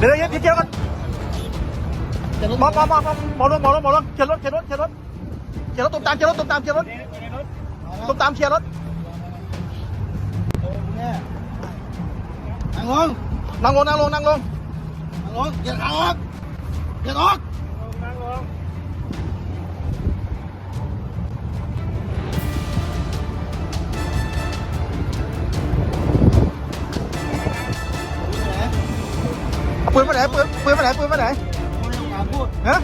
เดี๋ยวเดี๋ยวเดี๋ยวเกี่ยวกันมองมองมองมองลงมองลงมองลงเขียนรถเขียนรถเขียนรถเขียนรถตุ้มตามเขียนรถตุ้มตามเขียนรถตุ้มตามเขียนรถนั่งลงนั่งลงนั่งลงนั่งลงนั่งลงอย่าออกอย่าออก ปืนมาไหนปืนปืนมาไหนปืนมาไหนฮะ